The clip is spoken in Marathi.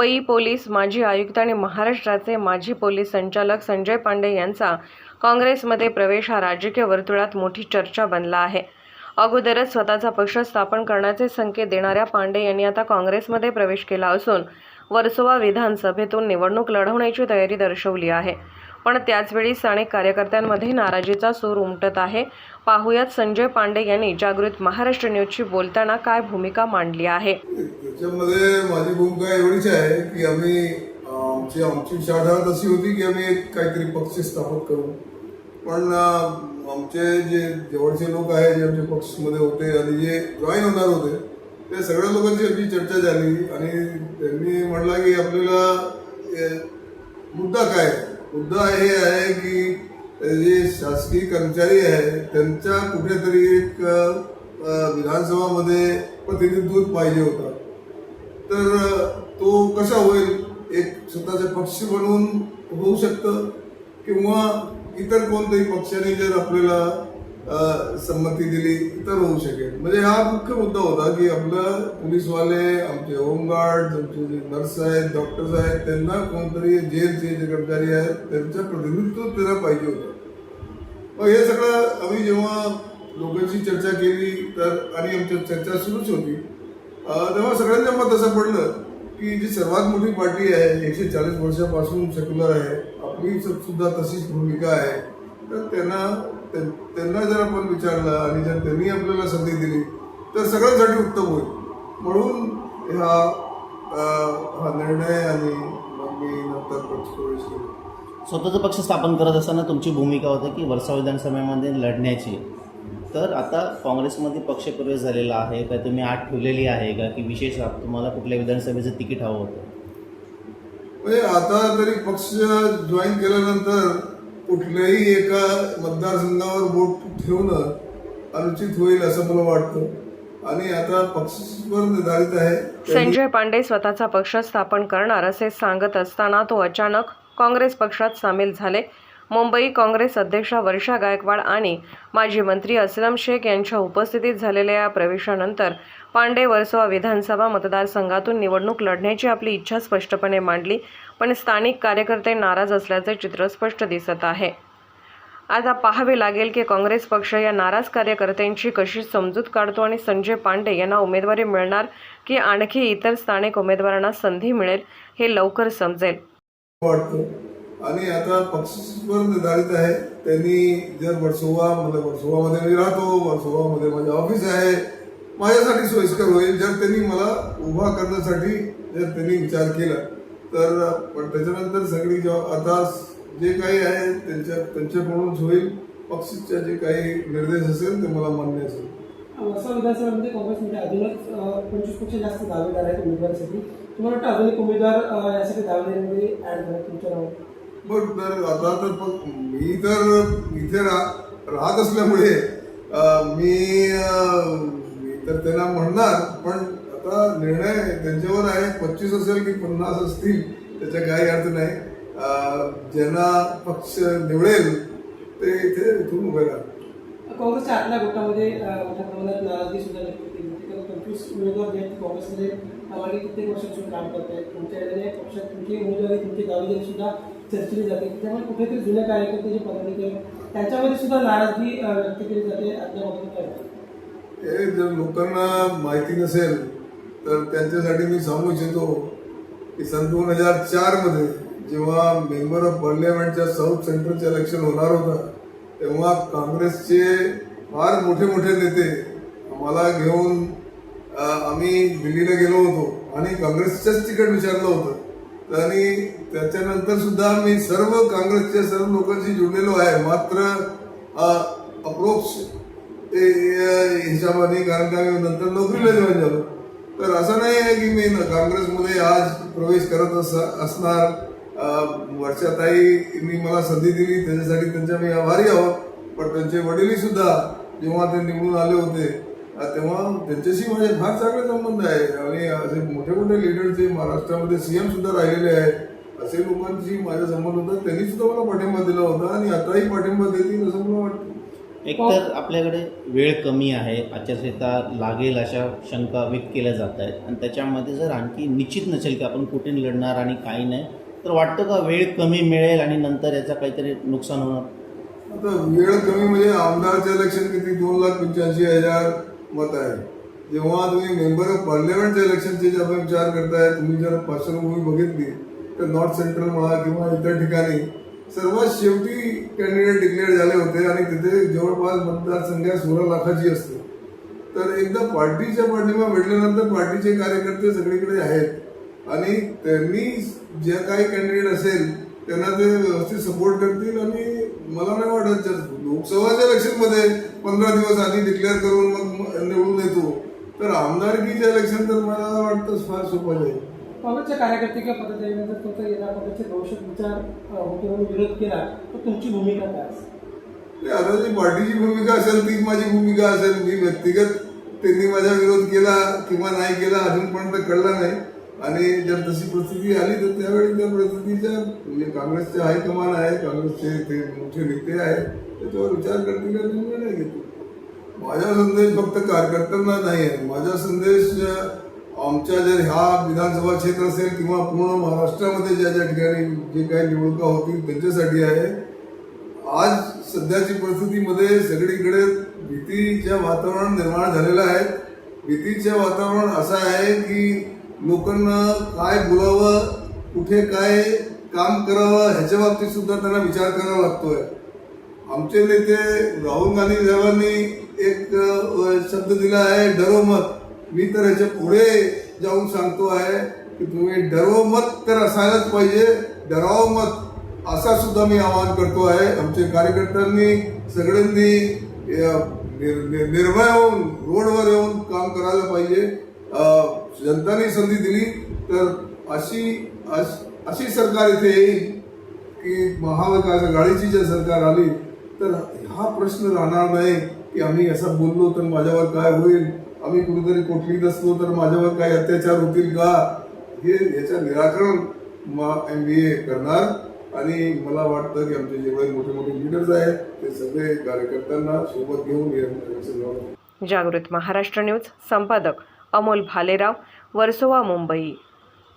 मुंबई पोलीस माजी आयुक्त आणि महाराष्ट्राचे माजी पोलीस संचालक संजय पांडे यांचा काँग्रेसमध्ये प्रवेश हा राजकीय वर्तुळात मोठी चर्चा बनला आहे. अगोदरच स्वतःचा पक्ष स्थापन करण्याचे संकेत देणाऱ्या पांडे यांनी आता काँग्रेसमध्ये प्रवेश केला असून वर्सोवा विधानसभेतून निवडणूक लढवण्याची तयारी दर्शवली आहे. पण त्याचवेळी स्थानिक कार्यकर्त्यांमध्ये नाराजीचा सूर उमटत आहे. पाहुयात संजय पांडे यांनी जागृत महाराष्ट्र न्यूजशी बोलताना काय भूमिका मांडली आहे? त्याच्यामध्ये माझी भूमिका एवढीच आहे की आम्ही आमची आमची शाळा तशी होती की आम्ही एक काहीतरी पक्ष स्थापन करू. पण आमचे जे जवळचे लोक आहे जे आमच्या पक्षमध्ये होते आणि जे जॉईन होणार होते ते सगळ्या लोकांची आमची चर्चा झाली आणि त्यांनी म्हटलं की आपल्याला मुद्दा काय आहे? मुद्दा हे आहे की जे शासकीय कर्मचारी आहे त्यांच्या कुठेतरी एक विधानसभामध्ये प्रतिनिधित्व पाहिजे होता. तर तो कसा होईल? एक स्वतःचा पक्ष बनवून होऊ शकतं? किंवा इतर कोणत्याही पक्षाने जर आपल्याला संमती दिली तर होऊ शकेल. म्हणजे हा मुख्य मुद्दा होता की आपलं पोलीसवाले आमचे होमगार्ड आमचे जे नर्स आहेत डॉक्टर्स आहेत त्यांना कोणतरी जेलचे जे कर्मचारी आहेत त्यांचं प्रतिनिधित्व त्यांना पाहिजे होतं. मग हे सगळं आम्ही जेव्हा लोकांशी चर्चा केली तर आणि आमची चर्चा सुरूच होती तेव्हा सगळ्यांच्या मत असं पडलं की जी सर्वात मोठी पार्टी आहे एकशे चाळीस वर्षापासून सेक्युलर आहे आपली सुद्धा तशीच भूमिका आहे तर त्यांना त्यांना जर आपण विचारलं आणि जर त्यांनी आपल्याला संधी दिली तर सगळ्यांसाठी उत्तम होईल. म्हणून हा हा निर्णय आणि मी नंतर पक्ष प्रवेश केला स्वतःचा पक्ष स्थापन करत असताना तुमची भूमिका होती की वर्षा विधानसभेमध्ये लढण्याची. तर आता काँग्रेसमध्ये पक्ष प्रवेश झालेला आहे का? तुम्ही आठ ठेवलेली आहे का? की विशेष तुम्हाला कुठल्या विधानसभेचं तिकीट हवं होतं? म्हणजे आता तरी पक्ष जॉईन केल्यानंतर कुठल्याही एका मतदारसंघावर बोट ठेवणं अनुचित होईल असं मला वाटतं. आणि आता पक्षवर निर्धारित आहे. संजय पांडे स्वतःचा पक्ष स्थापन करणार असे सांगत असताना तो अचानक काँग्रेस पक्षात सामील झाले. मुंबई काँग्रेस अध्यक्षा वर्षा गायकवाड आणि माजी मंत्री असलम शेख यांच्या उपस्थितीत झालेल्या या प्रवेशानंतर पांडे वर्सोवा विधानसभा मतदारसंघातून निवडणूक लढण्याची आपली इच्छा स्पष्टपणे मांडली. पण स्थानिक कार्यकर्ते नाराज असल्याचे चित्र स्पष्ट दिसत आहे. आता पाहावे लागेल की काँग्रेस पक्ष या नाराज कार्यकर्त्यांची कशी समजूत काढतो आणि संजय पांडे यांना उमेदवारी मिळणार की आणखी इतर स्थानिक उमेदवारांना संधी मिळेल हे लवकर समजेल. वाटतो. आणि आता पक्षवर निर्धारित आहे. त्यांनी जर वर्सोवा म्हणजे वर्सोवामध्ये मी राहतो वर्सोवामध्ये माझे ऑफिस आहे. माझ्यासाठी सोयीस्कर होईल. जर त्यांनी मला उभा करण्यासाठी जर त्यांनी विचार केला तर पण त्याच्यानंतर सगळी जेव्हा आता जे काही आहे त्यांच्या त्यांच्याकडूनच होईल. पक्षाचे जे काही निर्देश असेल ते मला मान्य असेल. विधानसभेमध्ये काँग्रेसमध्ये अजूनच जास्त दावेदार आहेत उमेदवारासाठी. तुम्हाला वाटतं अजून एक उमेदवार अ, यासाठी दावेदारीमध्ये ऍड करा तुमच्या तर आता तर मी तर इथे रा- राहत असल्यामुळे मी मी तर त्यांना म्हणणार पण आता निर्णय त्यांच्यावर आहे. पंचवीस असेल की पन्नास असतील त्याचा काही अर्थ नाही. ज्यांना पक्ष निवडेल ते इथे इथून उभे राहतील काँग्रेसच्या आतल्या गटामध्ये मोठ्या प्रमाणात नाराजगी सुद्धा व्यक्त केली पंचवीस उमेदवार जे काँग्रेसमध्ये मागे कित्येक वर्षापासून काम करत आहेत. तुमच्या एरिया पक्षात तुमची उमेदवारी तुमची दावेदारी सुद्धा चर्चेली जाते. त्यामुळे कुठेतरी जुन्या कार्यकर्ते जे पदाधिकारी त्यांच्यामध्ये सुद्धा नाराजगी अ, व्यक्त केली जाते. आतल्या बाबतीत काय? हे जर लोकांना माहिती नसेल तर त्यांच्यासाठी मी सांगू इच्छितो की सन दोन हजार चारमध्ये जेव्हा मेंबर ऑफ पार्लिमेंटच्या साऊथ सेंट्रलचे इलेक्शन होणार होतं तेव्हा काँग्रेसचे फार मोठे मोठे नेते आम्हाला घेऊन आम्ही दिल्लीला गेलो होतो आणि काँग्रेसचंच तिकीट विचारलं होतं. आणि त्याच्यानंतर सुद्धा मी सर्व काँग्रेसच्या सर्व लोकांशी जुडलेलो आहे. मात्र अप्रोक्स ते हिशोबाने कारण का मी नंतर नोकरीला जॉईन झालो. तर असं नाही आहे की मी काँग्रेसमध्ये आज प्रवेश करत अस असणार. अ, वर्षाताईंनी मला संधी दिली त्याच्यासाठी त्यांच्या मी आभारी आहोत. पण त्यांचे वडीलही सुद्धा जेव्हा ते निवडून आले होते तेव्हा त्यांच्याशी माझे फार चांगले संबंध आहे. आणि असे मोठे मोठे लिडर जे महाराष्ट्रामध्ये सीएम सुद्धा राहिलेले आहेत असे लोकांशी माझा संबंध होता. त्यांनी सुद्धा मला पाठिंबा दिला होता आणि आताही पाठिंबा देतील असं मला वाटतं. एकतर आपल्याकडे वेळ कमी आहे आचारसंहिता लागेल अशा शंका व्यक्त केल्या जात आहेत. आणि त्याच्यामध्ये जर आणखी निश्चित नसेल की आपण कुठे लढणार आणि काही नाही तर वाटतं का वेळ कमी मिळेल आणि नंतर याचा काहीतरी नुकसान होणार? आता वेळ कमी म्हणजे आमदारचं इलेक्शन किती? दोन लाख पंच्याऐंशी हजार मत आहे. जेव्हा तुम्ही मेंबर ऑफ पार्लमेंटच्या इलेक्शनचे जे आपण विचार करताय तुम्ही जर पार्श्वभूमी बघितली तर नॉर्थ सेंट्रल म्हणा किंवा इतर ठिकाणी सर्वात शेवटी कॅन्डिडेट डिक्लेअर झाले होते आणि तिथे जवळपास मतदारसंख्या सोळा लाखाची असते. तर एकदा पार्टीच्या पाठिंबा भेटल्यानंतर पार्टीचे कार्यकर्ते सगळीकडे आहेत. आणि त्यांनी जे काही कॅन्डिडेट असेल त्यांना ते व्यवस्थित सपोर्ट करतील आणि मला नाही वाटत जर लोकसभाच्या इलेक्शनमध्ये पंधरा दिवस आधी डिक्लेअर करून मग निवडून येतो. तर आमदारकीच्या इलेक्शन तर मला वाटतं फार सोपं जाईल. काँग्रेसच्या कार्यकर्ते किंवा पदाधिकाऱ्यांनी जर तुमचा येणार काँग्रेसचे भविष्यात विचार अ, होते म्हणून विरोध केला तर तुमची भूमिका काय असेल? नाही, आता जी पार्टीची भूमिका असेल तीच माझी भूमिका असेल. मी व्यक्तिगत त्यांनी माझा विरोध केला किंवा नाही केला अजूनपर्यंत कळला नाही. आणि जर तशी परिस्थिती आली तर त्यावेळी त्या परिस्थितीच्या म्हणजे काँग्रेसचे हायकमान आहे काँग्रेसचे ते मोठे नेते आहेत त्याच्यावर विचार करतील निर्णय घेतील. माझा संदेश फक्त कार्यकर्त्यांना नाही आहे. माझा संदेश आमच्या जर ह्या विधानसभा क्षेत्र असेल किंवा पूर्ण महाराष्ट्रामध्ये ज्या ज्या ठिकाणी जे काही निवडणुका होतील त्यांच्यासाठी आहे. आज सध्याची परिस्थितीमध्ये सगळीकडे भीतीच्या वातावरण निर्माण झालेलं आहे. भीतीचं वातावरण असं आहे की लोकांना काय बोलावं कुठे काय काम करावं ह्याच्या बाबतीत सुद्धा त्यांना विचार करावा लागतोय. आमचे नेते राहुल गांधी साहेबांनी एक शब्द दिला आहे डरो मत. मी तर ह्याच्या पुढे जाऊन सांगतो आहे की तुम्ही डरव मत तर असायलाच पाहिजे. डराव मत असा सुद्धा मी आवाहन करतो आहे. आमच्या कार्यकर्त्यांनी सगळ्यांनी निर- निर्भय होऊन रोडवर येऊन काम करायला पाहिजे. जनताने संधी दिली तर अशी अशी सरकार इथे येईल की महाविकास आघाडीची जर सरकार आली तर हा प्रश्न राहणार नाही की आम्ही असं बोललो तर माझ्यावर काय होईल. आम्ही कुठेतरी कोठलीत असलो तर माझ्यावर काही अत्याचार होतील का? हे याचं निराकरण एम बी ए करणार. आणि मला वाटतं की आमचे जेवढे मोठे मोठे लीडर्स आहेत ते सगळे कार्यकर्त्यांना सोबत घेऊन जागृत महाराष्ट्र न्यूज संपादक अमोल भालेराव वर्सोवा मुंबई.